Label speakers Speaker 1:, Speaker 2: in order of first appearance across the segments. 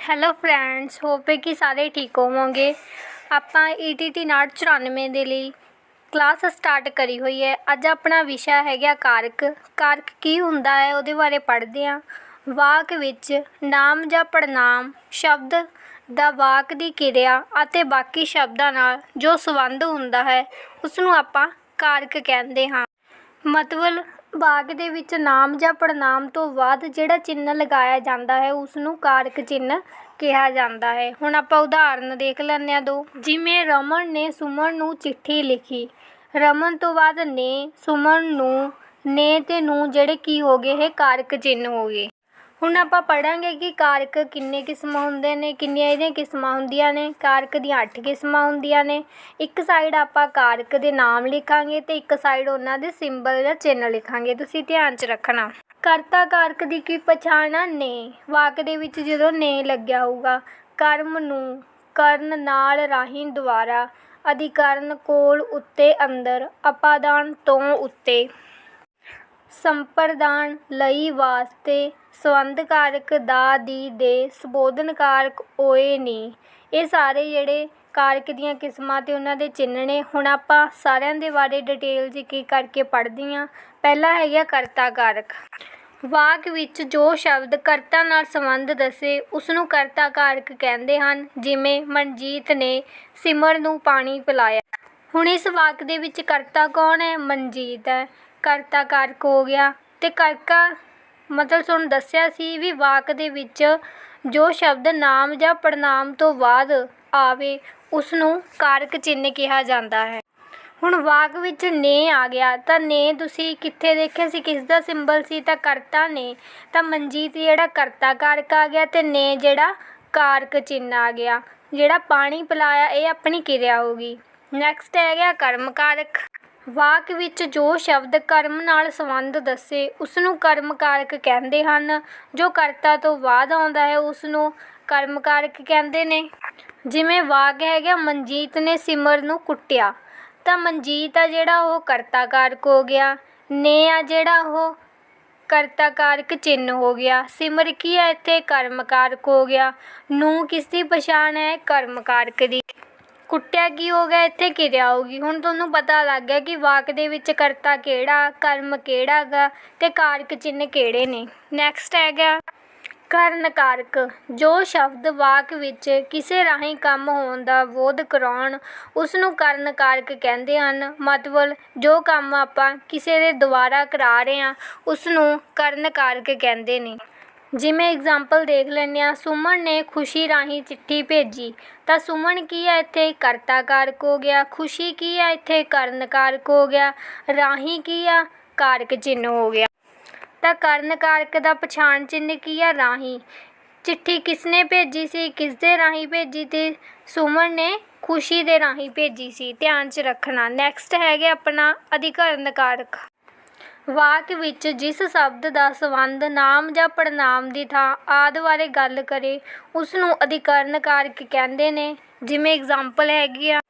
Speaker 1: Hello friends hop ਹੈ ਕਿ ਸਾਰੇ ਠੀਕ ਹੋਵੋਗੇ। ਆਪਾਂ E ਈਟੀਟੀ 994 ਦੇ ਲਈ ਕਲਾਸ ਸਟਾਰਟ ਕਰੀ ਹੋਈ ਹੈ। ਅੱਜ ਆਪਣਾ ਵਿਸ਼ਾ ਹੈਗਾ ਕਾਰਕ। ਕਾਰਕ ਕੀ ਹੁੰਦਾ ਹੈ? ਉਹਦੇ ਬਾਰੇ ਪੜ੍ਹਦੇ ਹਾਂ। ਵਾਕ ਵਿੱਚ ਨਾਮ ਜਾਂ ਪੜਨਾਮ ਸ਼ਬਦ ਦਾ ਵਾਕ ਦੀ ਕਿਰਿਆ ਅਤੇ ਬਾਕੀ ਸ਼ਬਦਾਂ ਨਾਲ ਜੋ ਸੰਬੰਧ ਹੁੰਦਾ ਹੈ ਉਸ ਨੂੰ ਆਪਾਂ ਕਾਰਕ ਕਹਿੰਦੇ ਹਾਂ। ਮਤਲਬ ਵਾਕ ਦੇ ਵਿੱਚ ਨਾਮ ਜਾਂ ਪੜਨਾਮ ਤੋਂ ਬਾਅਦ ਜਿਹੜਾ ਚਿੰਨ੍ਹ ਲਗਾਇਆ ਜਾਂਦਾ ਹੈ ਉਸ ਨੂੰ ਕਾਰਕ ਚਿੰਨ੍ਹ ਕਿਹਾ ਜਾਂਦਾ ਹੈ। ਹੁਣ ਆਪਾਂ ਉਦਾਹਰਨ ਦੇਖ ਲੈਂਦੇ ਹਾਂ ਦੋ। ਜਿਵੇਂ ਰਮਨ ਨੇ ਸੁਮਨ ਨੂੰ ਚਿੱਠੀ ਲਿਖੀ। ਰਮਨ ਤੋਂ ਬਾਅਦ ਨੇ ਸੁਮਨ ਨੂੰ, ਨੇ ਤੇ ਨੂੰ ਜਿਹੜੇ ਕੀ ਹੋ ਗਏ, ਇਹ ਕਾਰਕ ਚਿੰਨ੍ਹ ਹੋ ਗਏ। ਹੁਣ ਆਪਾਂ ਪੜਾਂਗੇ ਕਿ ਕਾਰਕ ਕਿੰਨੇ ਕਿਸਮ ਹੁੰਦੇ ਨੇ, ਕਿੰਨੀਆਂ ਇਹਦੀਆਂ ਕਿਸਮਾਂ ਹੁੰਦੀਆਂ ਨੇ, ਕਾਰਕ ਦੀਆਂ 8 ਕਿਸਮਾਂ ਹੁੰਦੀਆਂ ਨੇ। ਇੱਕ ਸਾਈਡ ਆਪਾਂ ਕਾਰਕ ਦੇ ਨਾਮ ਲਿਖਾਂਗੇ ਤੇ ਇੱਕ ਸਾਈਡ ਉਹਨਾਂ ਦੇ ਸਿੰਬਲ ਜਾਂ ਚਿੰਨ੍ਹ ਲਿਖਾਂਗੇ। ਤੁਸੀਂ ਧਿਆਨ 'ਚ ਰੱਖਣਾ। ਕਰਤਾ ਕਾਰਕ ਦੀ ਕੀ ਪਛਾਣ ਆ? ਨੇ। ਵਾਕ ਦੇ ਵਿੱਚ ਜਦੋਂ ਨੇ ਲੱਗਿਆ ਹੋਊਗਾ, ਕਰਮ ਨੂੰ ਕਰਨ ਨਾਲ ਰਾਹੀਂ ਦੁਆਰਾ ਅਧਿਕਾਰਨ ਕੋਲ ਉੱਤੇ ਅੰਦਰ, ਅਪਾਦਾਨ ਤੋਂ ਉੱਤੇ। ਸੰਪਰਦਾਨ ਲਈ ਵਾਸਤੇ ਸੰਬੰਧ ਕਾਰਕ ਦਾ ਦੀ ਦੇ ਸੰਬੋਧਨ ਕਾਰਕ ਓਏ ਨੀ। ਇਹ ਸਾਰੇ ਜਿਹੜੇ ਕਾਰਕ ਦੀਆਂ ਕਿਸਮਾਂ ਅਤੇ ਉਹਨਾਂ ਦੇ ਚਿੰਨ੍ਹ ਨੇ। ਹੁਣ ਆਪਾਂ ਸਾਰਿਆਂ ਦੇ ਬਾਰੇ ਡਿਟੇਲ 'ਚ ਕੀ ਕਰਕੇ ਪੜ੍ਹਦੇ ਹਾਂ। ਪਹਿਲਾ ਹੈਗਾ ਕਰਤਾ ਕਾਰਕ ਵਾਕ ਵਿੱਚ ਜੋ ਸ਼ਬਦ ਕਰਤਾ ਨਾਲ ਸੰਬੰਧ ਦੱਸੇ ਉਸ ਨੂੰ ਕਰਤਾ ਕਾਰਕ ਕਹਿੰਦੇ ਹਨ, ਜਿਵੇਂ ਮਨਜੀਤ ਨੇ ਸਿਮਰ ਨੂੰ ਪਾਣੀ ਪਿਲਾਇਆ। ਹੁਣ ਇਸ ਵਾਕ ਦੇ ਵਿੱਚ ਕਰਤਾ ਕੌਣ ਹੈ? ਮਨਜੀਤ ਹੈ। ਕਰਤਾ ਕਾਰਕ ਹੋ ਗਿਆ। ਅਤੇ ਕਰਕਾ ਮਤਲਬ ਤੁਹਾਨੂੰ ਦੱਸਿਆ ਸੀ ਵੀ ਵਾਕ ਦੇ ਵਿੱਚ ਜੋ ਸ਼ਬਦ ਨਾਮ ਜਾਂ ਪੜਨਾਮ ਤੋਂ ਬਾਅਦ ਆਵੇ ਉਸ ਨੂੰ ਕਾਰਕ ਚਿੰਨ੍ਹ ਕਿਹਾ ਜਾਂਦਾ ਹੈ। ਹੁਣ ਵਾਕ ਵਿੱਚ ਨੇ ਆ ਗਿਆ। ਤਾਂ ਨੇ ਤੁਸੀਂ ਕਿੱਥੇ ਦੇਖਿਆ ਸੀ? ਕਿਸ ਦਾ ਸਿੰਬਲ ਸੀ? ਤਾਂ ਕਰਤਾ ਨੇ। ਤਾਂ ਮਨਜੀਤ ਜਿਹੜਾ ਕਰਤਾ ਕਾਰਕ ਆ ਗਿਆ ਤੇ ਨੇ ਜਿਹੜਾ ਕਾਰਕ ਚਿੰਨ੍ਹ ਆ ਗਿਆ। ਜਿਹੜਾ ਪਾਣੀ ਪਿਲਾਇਆ, ਇਹ ਆਪਣੀ ਕਿਰਿਆ ਹੋ ਗਈ। ਨੈਕਸਟ ਹੈ ਗਿਆ ਕਰਮ ਕਾਰਕ। ਵਾਕ ਵਿੱਚ ਜੋ ਸ਼ਬਦ ਕਰਮ ਨਾਲ ਸੰਬੰਧ ਦੱਸੇ ਉਸ ਨੂੰ ਕਰਮ ਕਾਰਕ ਕਹਿੰਦੇ ਹਨ। ਜੋ ਕਰਤਾ ਤੋਂ ਬਾਅਦ ਆਉਂਦਾ ਹੈ ਉਸ ਨੂੰ ਕਰਮ ਕਾਰਕ ਕਹਿੰਦੇ ਨੇ। ਜਿਵੇਂ ਵਾਕ ਹੈਗਾ, ਮਨਜੀਤ ਨੇ ਸਿਮਰ ਨੂੰ ਕੁੱਟਿਆ। ਤਾਂ ਮਨਜੀਤ ਆ ਜਿਹੜਾ ਉਹ ਕਰਤਾ ਕਾਰਕ ਹੋ ਗਿਆ। ਨੇ ਆ ਜਿਹੜਾ ਉਹ ਕਰਤਾ ਕਾਰਕ ਚਿੰਨ੍ਹ ਹੋ ਗਿਆ। ਸਿਮਰ ਕੀ ਹੈ ਇੱਥੇ? ਕਰਮ ਕਾਰਕ ਹੋ ਗਿਆ। ਨੂੰ ਕਿਸ ਦੀ ਪਛਾਣ ਹੈ? ਕਰਮ ਕਾਰਕ ਦੀ। ਕੁੱਟਿਆ ਕੀ ਹੋ ਗਿਆ, ਇੱਥੇ ਕਿਰਿਆ ਹੋ ਗਈ। ਹੁਣ ਤੁਹਾਨੂੰ ਪਤਾ ਲੱਗ ਗਿਆ ਕਿ ਵਾਕ ਦੇ ਵਿੱਚ ਕਰਤਾ ਕਿਹੜਾ, ਕਰਮ ਕਿਹੜਾ ਗਾ ਤੇ ਕਾਰਕ ਚਿੰਨ੍ਹ ਕਿਹੜੇ ਨੇ। ਨੈਕਸਟ ਹੈਗਾ ਕਰਨ ਕਾਰਕ, ਜੋ ਸ਼ਬਦ ਵਾਕ ਵਿੱਚ ਕਿਸੇ ਰਾਹੀਂ ਕੰਮ ਹੋਣ ਦਾ ਬੋਧ ਕਰਾਉਣ ਉਸ ਨੂੰ ਕਰਨ ਕਾਰਕ ਕਹਿੰਦੇ ਹਨ। ਮਤਲਬ ਜੋ ਕੰਮ ਆਪਾਂ ਕਿਸੇ ਦੇ ਦੁਆਰਾ ਕਰਾ ਰਹੇ ਹਾਂ ਉਸ ਨੂੰ ਕਰਨ ਕਾਰਕ ਕਹਿੰਦੇ ਨੇ। ਜਿਵੇਂ ਇਗਜ਼ਾਮਪਲ ਦੇਖ ਲੈਂਦੇ ਹਾਂ, ਸੁਮਨ ਨੇ ਖੁਸ਼ੀ ਰਾਹੀਂ ਚਿੱਠੀ ਭੇਜੀ। ਤਾਂ ਸੁਮਨ ਕੀ ਆ ਇੱਥੇ? ਕਰਤਾ ਕਾਰਕ ਹੋ ਗਿਆ। ਖੁਸ਼ੀ ਕੀ ਆ ਇੱਥੇ? ਕਰਨ ਕਾਰਕ ਹੋ ਗਿਆ। ਰਾਹੀਂ ਕੀ ਆ? ਕਾਰਕ ਚਿੰਨ੍ਹ ਹੋ ਗਿਆ। ਤਾਂ ਕਰਨ ਕਾਰਕ ਦਾ ਪਛਾਣ ਚਿੰਨ੍ਹ ਕੀ ਆ? ਰਾਹੀਂ। ਚਿੱਠੀ ਕਿਸਨੇ ਭੇਜੀ ਸੀ? ਕਿਸ ਦੇ ਰਾਹੀਂ ਭੇਜੀ ਤੇ ਸੁਮਨ ਨੇ ਖੁਸ਼ੀ ਦੇ ਰਾਹੀਂ ਭੇਜੀ ਸੀ। ਧਿਆਨ 'ਚ ਰੱਖਣਾ। ਨੈਕਸਟ ਹੈਗੇ ਆਪਣਾ ਅਧਿਕਰਨ ਕਾਰਕ ਵਾਕ ਵਿੱਚ ਜਿਸ ਸ਼ਬਦ ਦਾ ਸੰਬੰਧ ਨਾਮ ਜਾਂ ਪੜਨਾਮ ਦੀ ਥਾਂ ਆਦਿ ਬਾਰੇ ਗੱਲ ਕਰੇ ਉਸ ਨੂੰ ਅਧਿਕਰਨ ਕਾਰਕ ਕਹਿੰਦੇ ਨੇ। ਜਿਵੇਂ ਐਗਜ਼ਾਮਪਲ ਹੈਗੀ ਆ,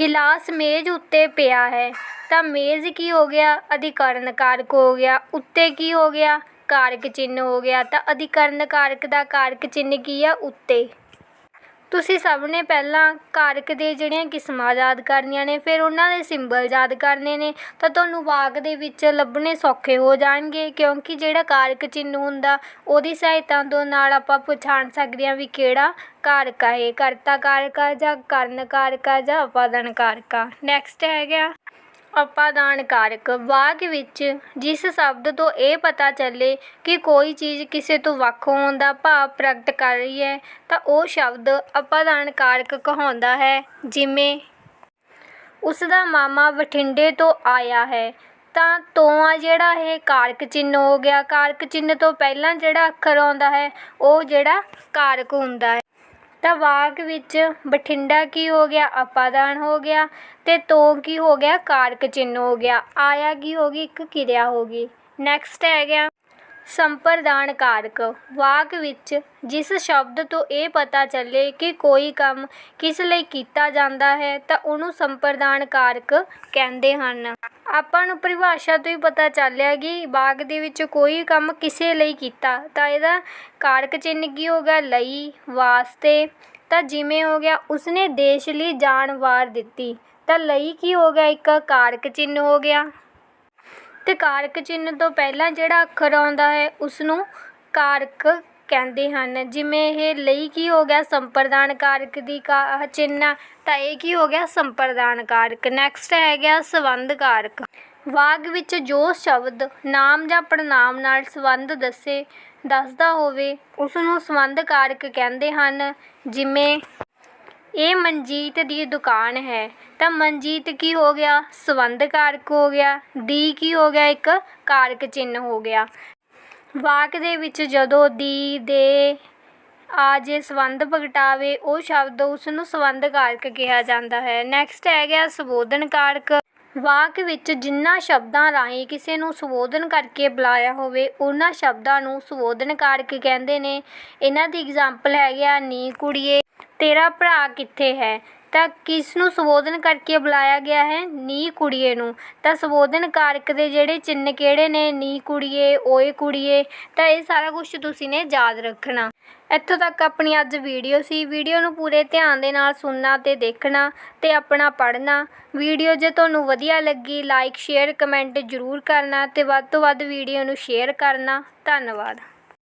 Speaker 1: ਗਿਲਾਸ ਮੇਜ਼ ਉੱਤੇ ਪਿਆ ਹੈ, ਤਾਂ ਮੇਜ਼ ਕੀ ਹੋ ਗਿਆ? ਅਧਿਕਰਨ ਕਾਰਕ ਹੋ ਗਿਆ। ਉੱਤੇ ਕੀ ਹੋ ਗਿਆ? ਕਾਰਕ ਚਿੰਨ੍ਹ ਹੋ ਗਿਆ। ਤਾਂ ਅਧਿਕਰਨ ਕਾਰਕ ਦਾ ਕਾਰਕ ਚਿੰਨ੍ਹ ਕੀ ਆ? ਉੱਤੇ। ਤੁਸੀਂ ਸਭ ਨੇ ਪਹਿਲਾਂ ਕਾਰਕ ਦੇ ਜਿਹੜੀਆਂ ਕਿਸਮਾਂ ਯਾਦ ਕਰਨੀਆਂ ਨੇ, ਫਿਰ ਉਹਨਾਂ ਦੇ ਸਿੰਬਲ ਯਾਦ ਕਰਨੇ ਨੇ, ਤਾਂ ਤੁਹਾਨੂੰ ਵਾਕ ਦੇ ਵਿੱਚ ਲੱਭਣੇ ਸੌਖੇ ਹੋ ਜਾਣਗੇ, ਕਿਉਂਕਿ ਜਿਹੜਾ ਕਾਰਕ ਚਿੰਨ੍ਹ ਹੁੰਦਾ, ਉਹਦੀ ਸਹਾਇਤਾ ਤੋਂ ਨਾਲ ਆਪਾਂ ਪਛਾਣ ਸਕਦੇ ਹਾਂ ਵੀ ਕਿਹੜਾ ਕਾਰਕ ਆ, ਇਹ ਕਰਤਾ ਕਾਰਕ ਆ ਜਾਂ ਕਰਨ ਕਾਰਕ ਆ ਜਾਂ ਉਪਾਦਾਨ ਕਾਰਕ ਆ। ਨੈਕਸਟ ਹੈਗਾ ਅਪਾਦਾਨ ਕਾਰਕ ਵਾਕ ਵਿੱਚ ਜਿਸ ਸ਼ਬਦ ਤੋਂ ਇਹ ਪਤਾ ਚੱਲੇ ਕਿ ਕੋਈ ਚੀਜ਼ ਕਿਸੇ ਤੋਂ ਵੱਖ ਹੋਣ ਦਾ ਭਾਵ ਪ੍ਰਗਟ ਕਰ ਰਹੀ ਹੈ, ਤਾਂ ਉਹ ਸ਼ਬਦ ਅਪਾਦਾਨ ਕਾਰਕ ਕਹਾਉਂਦਾ ਹੈ, ਜਿਵੇਂ, ਉਸ ਦਾ ਮਾਮਾ ਬਠਿੰਡੇ ਤੋਂ ਆਇਆ ਹੈ, ਤਾਂ ਤੋਂ ਆ ਜਿਹੜਾ ਇਹ ਕਾਰਕ ਚਿੰਨ੍ਹ ਹੋ ਗਿਆ। ਕਾਰਕ ਚਿੰਨ੍ਹ ਤੋਂ ਪਹਿਲਾਂ ਜਿਹੜਾ ਅੱਖਰ ਆਉਂਦਾ ਹੈ, ਉਹ ਜਿਹੜਾ ਕਾਰਕ ਹੁੰਦਾ ਹੈ। ਤਾਂ ਵਾਕ ਵਿੱਚ ਬਠਿੰਡਾ ਕੀ ਹੋ ਗਿਆ, ਅਪਾਦਾਨ ਹੋ ਗਿਆ ਅਤੇ ਤੋਂ ਕੀ ਹੋ ਗਿਆ, ਕਾਰਕ ਚਿੰਨ੍ਹ ਹੋ ਗਿਆ। ਆਇਆ ਕੀ ਹੋ ਗਈ, ਇੱਕ ਕਿਰਿਆ ਹੋ ਗਈ। ਨੈਕਸਟ ਹੈ ਗਿਆ ਸੰਪਰਦਾਨ ਕਾਰਕ ਵਾਕ ਵਿੱਚ ਜਿਸ ਸ਼ਬਦ ਤੋਂ ਇਹ ਪਤਾ ਚੱਲੇ ਕਿ ਕੋਈ ਕੰਮ ਕਿਸ ਲਈ ਕੀਤਾ ਜਾਂਦਾ ਹੈ, ਤਾਂ ਉਹਨੂੰ ਸੰਪਰਦਾਨ ਕਾਰਕ ਕਹਿੰਦੇ ਹਨ। ਆਪਾਂ ਨੂੰ ਪਰਿਭਾਸ਼ਾ ਤੋਂ ਹੀ ਪਤਾ ਚੱਲਿਆ ਕਿ ਵਾਕ ਦੇ ਵਿੱਚ ਕੋਈ ਕੰਮ ਕਿਸੇ ਲਈ ਕੀਤਾ, ਤਾਂ ਇਹਦਾ ਕਾਰਕ ਚਿੰਨ੍ਹ ਕੀ ਹੋ ਗਿਆ? ਲਈ, ਵਾਸਤੇ। ਤਾਂ ਜਿਵੇਂ ਹੋ ਗਿਆ, ਉਸਨੇ ਦੇਸ਼ ਲਈ ਜਾਨ ਵਾਰ ਦਿੱਤੀ। ਤਾਂ ਲਈ ਕੀ ਹੋ ਗਿਆ? ਇੱਕ ਕਾਰਕ ਚਿੰਨ੍ਹ ਹੋ ਗਿਆ। ਅਤੇ ਕਾਰਕ ਚਿੰਨ੍ਹ ਤੋਂ ਪਹਿਲਾਂ ਜਿਹੜਾ ਅੱਖਰ ਆਉਂਦਾ ਹੈ ਉਸ ਨੂੰ ਕਾਰਕ ਕਹਿੰਦੇ ਹਨ। ਜਿਵੇਂ ਇਹ ਲਈ ਕੀ ਹੋ ਗਿਆ ਸੰਪਰਦਾਨ ਕਾਰਕ ਦੀ ਕਾ ਚਿੰਨ੍ਹ ਤਾਂ ਇਹ ਕੀ ਹੋ ਗਿਆ ਸੰਪਰਦਾਨ ਕਾਰਕ। ਨੈਕਸਟ ਹੈ ਗਿਆ ਸੰਬੰਧ ਕਾਰਕ। ਵਾਕ ਵਿੱਚ ਜੋ ਸ਼ਬਦ ਨਾਮ ਜਾਂ ਪੜਨਾਮ ਨਾਲ ਸੰਬੰਧ ਦੱਸੇ, ਦੱਸਦਾ ਹੋਵੇ ਉਸ ਨੂੰ ਸੰਬੰਧ ਕਾਰਕ ਕਹਿੰਦੇ ਹਨ। ਜਿਵੇਂ ਇਹ ਮਨਜੀਤ ਦੀ ਦੁਕਾਨ ਹੈ। ਤਾਂ ਮਨਜੀਤ ਕੀ ਹੋ ਗਿਆ? ਸੰਬੰਧ ਕਾਰਕ ਹੋ ਗਿਆ। ਦੀ ਕੀ ਹੋ ਗਿਆ? ਇੱਕ ਕਾਰਕ ਚਿੰਨ੍ਹ ਹੋ ਗਿਆ। ਵਾਕ ਦੇ ਵਿੱਚ ਜਦੋਂ ਦੀ ਦੇ ਆ ਜੇ ਸੰਬੰਧ ਪ੍ਰਗਟਾਵੇ ਉਹ ਸ਼ਬਦ ਉਸ ਨੂੰ ਸੰਬੰਧ ਕਾਰਕ ਕਿਹਾ ਜਾਂਦਾ ਹੈ। ਨੈਕਸਟ ਹੈ ਗਿਆ ਸੰਬੋਧਨ ਕਾਰਕ। ਵਾਕ ਵਿੱਚ ਜਿਨ੍ਹਾਂ ਸ਼ਬਦਾਂ ਰਾਹੀਂ ਕਿਸੇ ਨੂੰ ਸੰਬੋਧਨ ਕਰਕੇ ਬੁਲਾਇਆ ਹੋਵੇ, ਉਹਨਾਂ ਸ਼ਬਦਾਂ ਨੂੰ ਸੰਬੋਧਨ ਕਾਰਕ ਕਹਿੰਦੇ ਨੇ, ਇਹਨਾਂ ਦੀ ਇਗਜ਼ਾਮਪਲ ਹੈਗੇ ਆ, ਨੀ ਕੁੜੀਏ, ਤੇਰਾ ਭਰਾ ਕਿੱਥੇ ਹੈ? ਤਾਂ ਕਿਸ ਨੂੰ ਸੰਬੋਧਨ ਕਰਕੇ ਬੁਲਾਇਆ ਗਿਆ ਹੈ? ਨੀ ਕੁੜੀਏ ਨੂੰ। ਤਾਂ ਸੰਬੋਧਨ ਕਾਰਕ ਦੇ ਜਿਹੜੇ ਚਿੰਨ੍ਹ ਕਿਹੜੇ ਨੇ? ਨੀ ਕੁੜੀਏ, ਓਏ ਕੁੜੀਏ। ਤਾਂ ਇਹ ਸਾਰਾ ਕੁਝ ਤੁਸੀਂ ਨੇ ਯਾਦ ਰੱਖਣਾ। ਇੱਥੋਂ ਤੱਕ ਆਪਣੀ ਅੱਜ ਵੀਡੀਓ ਸੀ। ਵੀਡੀਓ ਨੂੰ ਪੂਰੇ ਧਿਆਨ ਦੇ ਨਾਲ ਸੁਣਨਾ ਤੇ ਦੇਖਣਾ ਤੇ ਆਪਣਾ ਪੜ੍ਹਨਾ। ਵੀਡੀਓ ਜੇ ਤੁਹਾਨੂੰ ਵਧੀਆ ਲੱਗੀ ਲਾਈਕ ਸ਼ੇਅਰ ਕਮੈਂਟ ਜ਼ਰੂਰ ਕਰਨਾ ਤੇ ਵੱਧ ਤੋਂ ਵੱਧ ਵੀਡੀਓ ਨੂੰ ਸ਼ੇਅਰ ਕਰਨਾ। ਧੰਨਵਾਦ।